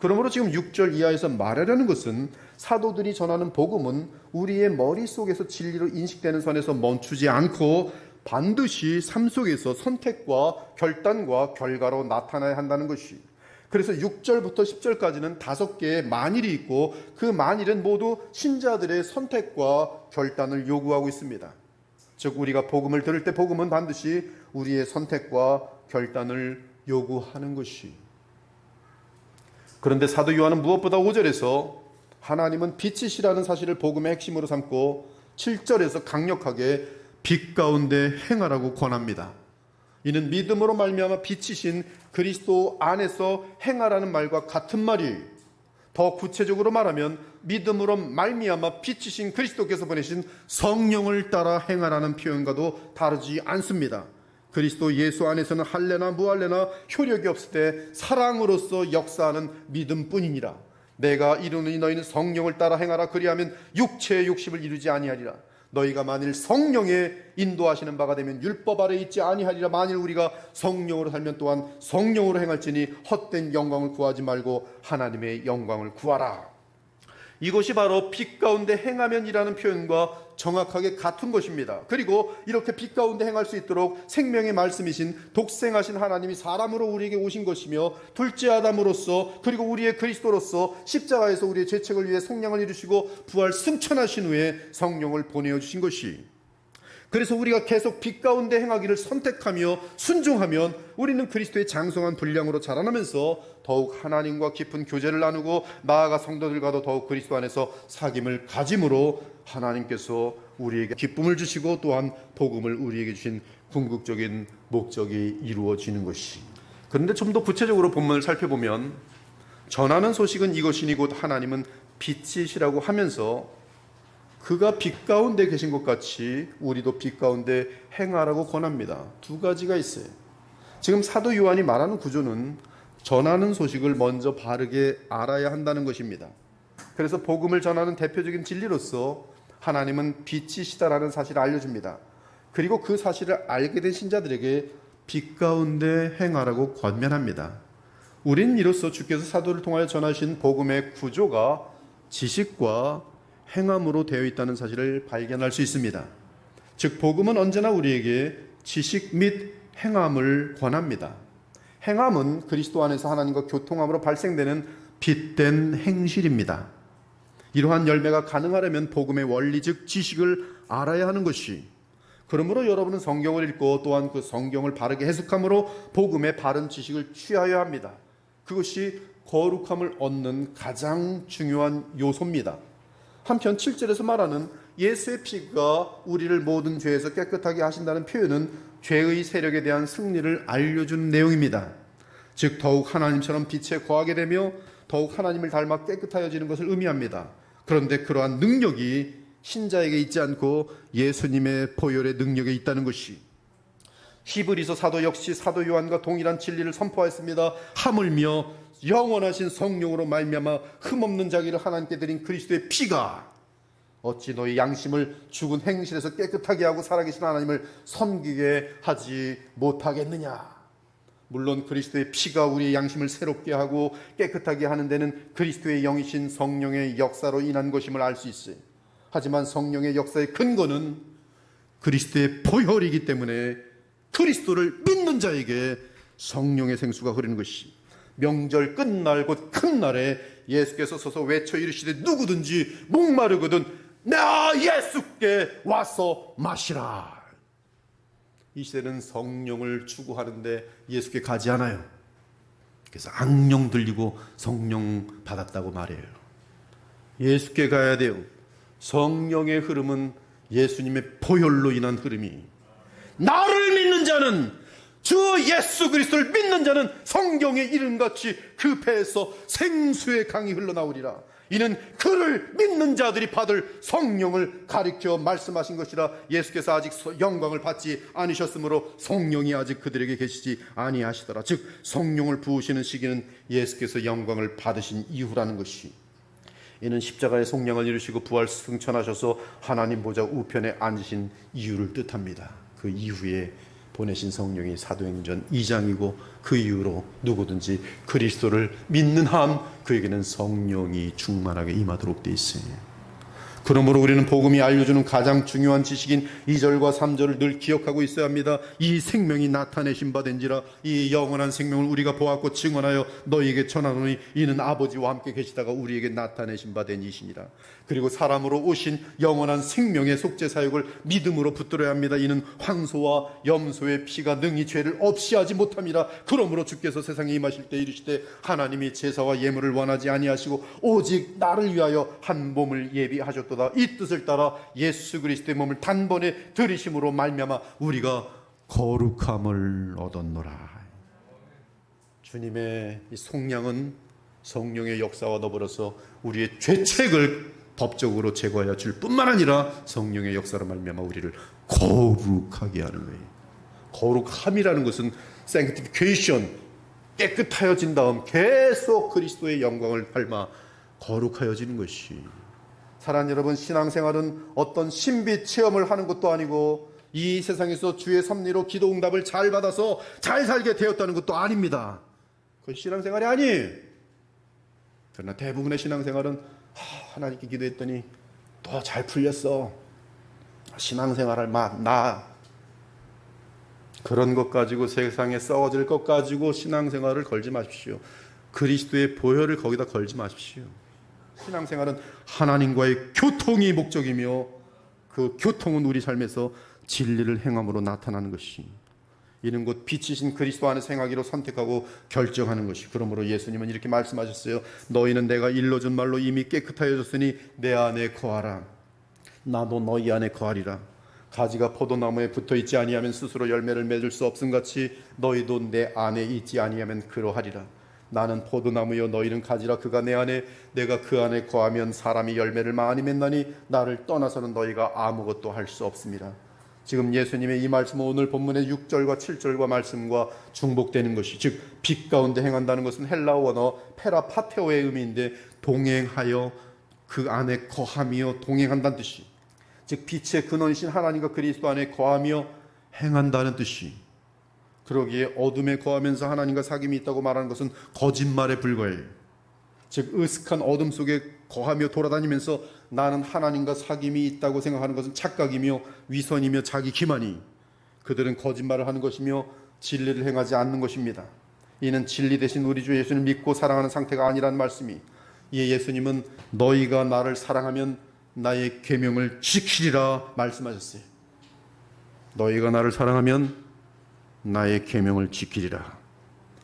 그러므로 지금 6절 이하에서 말하려는 것은 사도들이 전하는 복음은 우리의 머릿속에서 진리로 인식되는 선에서 멈추지 않고 반드시 삶 속에서 선택과 결단과 결과로 나타나야 한다는 것이. 그래서 6절부터 10절까지는 다섯 개의 만일이 있고 그 만일은 모두 신자들의 선택과 결단을 요구하고 있습니다. 즉 우리가 복음을 들을 때 복음은 반드시 우리의 선택과 결단을 요구하는 것이. 그런데 사도 요한은 무엇보다 5절에서 하나님은 빛이시라는 사실을 복음의 핵심으로 삼고 7절에서 강력하게 빛 가운데 행하라고 권합니다. 이는 믿음으로 말미암아 빛이신 그리스도 안에서 행하라는 말과 같은 말이 더 구체적으로 말하면 믿음으로 말미암아 빛이신 그리스도께서 보내신 성령을 따라 행하라는 표현과도 다르지 않습니다. 그리스도 예수 안에서는 할례나 무할례나 효력이 없을 때 사랑으로서 역사하는 믿음뿐이니라. 내가 이루니 너희는 성령을 따라 행하라 그리하면 육체의 욕심을 이루지 아니하리라. 너희가 만일 성령에 인도하시는 바가 되면 율법 아래 있지 아니하리라. 만일 우리가 성령으로 살면 또한 성령으로 행할지니 헛된 영광을 구하지 말고 하나님의 영광을 구하라. 이것이 바로 빛 가운데 행하면이라는 표현과 정확하게 같은 것입니다. 그리고 이렇게 빛 가운데 행할 수 있도록 생명의 말씀이신 독생하신 하나님이 사람으로 우리에게 오신 것이며 둘째 아담으로서 그리고 우리의 그리스도로서 십자가에서 우리의 죄책을 위해 성령을 이루시고 부활 승천하신 후에 성령을 보내어 주신 것이 그래서 우리가 계속 빛 가운데 행하기를 선택하며 순종하면 우리는 그리스도의 장성한 분량으로 자라나면서 더욱 하나님과 깊은 교제를 나누고 나아가 성도들과도 더욱 그리스도 안에서 사귐을 가짐으로 하나님께서 우리에게 기쁨을 주시고 또한 복음을 우리에게 주신 궁극적인 목적이 이루어지는 것이. 그런데 좀 더 구체적으로 본문을 살펴보면 전하는 소식은 이것이니 곧 하나님은 빛이시라고 하면서 그가 빛 가운데 계신 것 같이 우리도 빛 가운데 행하라고 권합니다. 두 가지가 있어요. 지금 사도 요한이 말하는 구조는 전하는 소식을 먼저 바르게 알아야 한다는 것입니다. 그래서 복음을 전하는 대표적인 진리로서 하나님은 빛이시다라는 사실을 알려줍니다. 그리고 그 사실을 알게 된 신자들에게 빛 가운데 행하라고 권면합니다. 우린 이로써 주께서 사도를 통하여 전하신 복음의 구조가 지식과 행함으로 되어 있다는 사실을 발견할 수 있습니다. 즉 복음은 언제나 우리에게 지식 및 행함을 권합니다. 행함은 그리스도 안에서 하나님과 교통함으로 발생되는 빛된 행실입니다. 이러한 열매가 가능하려면 복음의 원리 즉 지식을 알아야 하는 것이 그러므로 여러분은 성경을 읽고 또한 그 성경을 바르게 해석함으로 복음의 바른 지식을 취하여야 합니다. 그것이 거룩함을 얻는 가장 중요한 요소입니다. 한편 7절에서 말하는 예수의 피가 우리를 모든 죄에서 깨끗하게 하신다는 표현은 죄의 세력에 대한 승리를 알려준 내용입니다. 즉 더욱 하나님처럼 빛에 거하게 되며 더욱 하나님을 닮아 깨끗하여지는 것을 의미합니다. 그런데 그러한 능력이 신자에게 있지 않고 예수님의 보혈의 능력에 있다는 것이 히브리서 사도 역시 사도 요한과 동일한 진리를 선포하였습니다. 하물며 영원하신 성령으로 말미암아 흠없는 자기를 하나님께 드린 그리스도의 피가 어찌 너희 양심을 죽은 행실에서 깨끗하게 하고 살아계신 하나님을 섬기게 하지 못하겠느냐? 물론 그리스도의 피가 우리의 양심을 새롭게 하고 깨끗하게 하는 데는 그리스도의 영이신 성령의 역사로 인한 것임을 알 수 있어요. 하지만 성령의 역사의 근거는 그리스도의 보혈이기 때문에 그리스도를 믿는 자에게 성령의 생수가 흐르는 것이 명절 끝날 곧 큰 날에 예수께서 서서 외쳐 이르시되 누구든지 목마르거든 나 예수께 와서 마시라. 이 시대는 성령을 추구하는데 예수께 가지 않아요. 그래서 악령 들리고 성령 받았다고 말해요. 예수께 가야 돼요. 성령의 흐름은 예수님의 보혈로 인한 흐름이 나를 믿는 자는 주 예수 그리스도를 믿는 자는 성경의 이름같이 그 배에서 생수의 강이 흘러나오리라. 이는 그를 믿는 자들이 받을 성령을 가리켜 말씀하신 것이라 예수께서 아직 영광을 받지 않으셨으므로 성령이 아직 그들에게 계시지 아니하시더라. 즉 성령을 부으시는 시기는 예수께서 영광을 받으신 이후라는 것이 이는 십자가의 속량을 이루시고 부활 승천하셔서 하나님 보좌 우편에 앉으신 이유를 뜻합니다. 그 이후에 보내신 성령이 사도행전 2장이고 그 이후로 누구든지 그리스도를 믿는 한 그에게는 성령이 충만하게 임하도록 돼 있어요. 그러므로 우리는 복음이 알려주는 가장 중요한 지식인 2절과 3절을 늘 기억하고 있어야 합니다. 이 생명이 나타내신 바 된지라 이 영원한 생명을 우리가 보았고 증언하여 너희에게 전하노니 이는 아버지와 함께 계시다가 우리에게 나타내신 바된 이시니라. 그리고 사람으로 오신 영원한 생명의 속죄 사역을 믿음으로 붙들어야 합니다. 이는 황소와 염소의 피가 능히 죄를 없이 하지 못함이라. 그러므로 주께서 세상에 임하실 때 이르시되 하나님이 제사와 예물을 원하지 아니하시고 오직 나를 위하여 한 몸을 예비하셨도다. 이 뜻을 따라 예수 그리스도의 몸을 단번에 들이심으로 말미암아 우리가 거룩함을 얻었노라. 주님의 이 속량은 성령의 역사와 더불어서 우리의 죄책을 법적으로 제거하여 줄 뿐만 아니라 성령의 역사로 말미암아 우리를 거룩하게 하는 거예요. 거룩함이라는 것은 sanctification 깨끗하여진 다음 계속 그리스도의 영광을 닮아 거룩하여지는 것이 사랑하는 여러분 신앙생활은 어떤 신비 체험을 하는 것도 아니고 이 세상에서 주의 섭리로 기도 응답을 잘 받아서 잘 살게 되었다는 것도 아닙니다. 그 신앙생활이 아니에요. 그러나 대부분의 신앙생활은 하, 하나님께 기도했더니 더 잘 풀렸어. 신앙생활할 맛, 나. 그런 것 가지고 세상에 썩어질 것 가지고 신앙생활을 걸지 마십시오. 그리스도의 보혈을 거기다 걸지 마십시오. 신앙생활은 하나님과의 교통이 목적이며 그 교통은 우리 삶에서 진리를 행함으로 나타나는 것이 이는 곧 빛이신 그리스도 안에 생하기로 선택하고 결정하는 것이 그러므로 예수님은 이렇게 말씀하셨어요. 너희는 내가 일러준 말로 이미 깨끗하여졌으니 내 안에 거하라. 나도 너희 안에 거하리라. 가지가 포도나무에 붙어 있지 아니하면 스스로 열매를 맺을 수 없음 같이 너희도 내 안에 있지 아니하면 그러하리라. 나는 포도나무여 너희는 가지라. 그가 내 안에 내가 그 안에 거하면 사람이 열매를 많이 맺나니 나를 떠나서는 너희가 아무것도 할 수 없습니다. 지금 예수님의 이 말씀은 오늘 본문의 6절과 7절과 말씀과 중복되는 것이 즉 빛 가운데 행한다는 것은 헬라어 원어 페라파테오의 의미인데 동행하여 그 안에 거하며 동행한다는 뜻이 즉 빛의 근원이신 하나님과 그리스도 안에 거하며 행한다는 뜻이 그러기에 어둠에 거하면서 하나님과 사귐이 있다고 말하는 것은 거짓말에 불과해요. 즉 으슥한 어둠 속에 거하며 돌아다니면서 나는 하나님과 사귐이 있다고 생각하는 것은 착각이며 위선이며 자기 기만이 그들은 거짓말을 하는 것이며 진리를 행하지 않는 것입니다. 이는 진리 대신 우리 주 예수를 믿고 사랑하는 상태가 아니란 말씀이 이에 예수님은 너희가 나를 사랑하면 나의 계명을 지키리라 말씀하셨어요. 너희가 나를 사랑하면 나의 계명을 지키리라.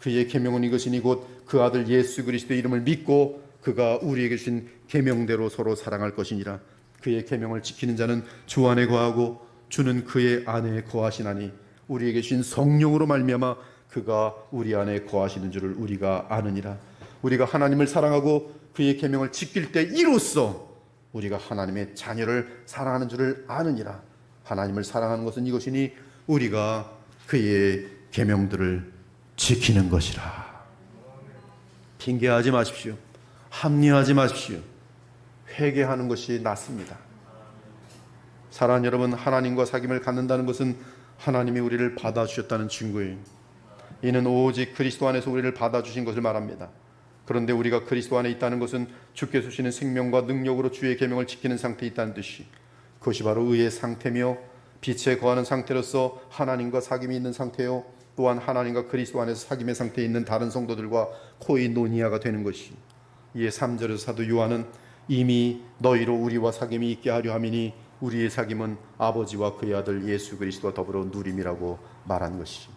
그의 계명은 이것이니 곧 그 아들 예수 그리스도의 이름을 믿고 그가 우리에게 주신 계명대로 서로 사랑할 것이니라. 그의 계명을 지키는 자는 주 안에 거하고 주는 그의 안에 거하시나니 우리에게 주신 성령으로 말미암아 그가 우리 안에 거하시는 줄을 우리가 아느니라. 우리가 하나님을 사랑하고 그의 계명을 지킬 때 이로써 우리가 하나님의 자녀를 사랑하는 줄을 아느니라. 하나님을 사랑하는 것은 이것이니 우리가 그의 계명들을 지키는 것이라 핑계하지 마십시오 합리하지 마십시오 회개하는 것이 낫습니다. 사랑하는 여러분, 하나님과 사귐을 갖는다는 것은 하나님이 우리를 받아주셨다는 증거예요. 이는 오직 그리스도 안에서 우리를 받아주신 것을 말합니다. 그런데 우리가 그리스도 안에 있다는 것은 주께서 주시는 생명과 능력으로 주의 계명을 지키는 상태에 있다는 뜻이 그것이 바로 의의 상태며 빛에 거하는 상태로서 하나님과 사귐이 있는 상태요 또한 하나님과 그리스도 안에서 사귐의 상태에 있는 다른 성도들과 코이 노니아가 되는 것이 이에 3절에서 사도 요한은 이미 너희로 우리와 사귐이 있게 하려 함이니 우리의 사귐은 아버지와 그의 아들 예수 그리스도와 더불어 누림이라고 말한 것이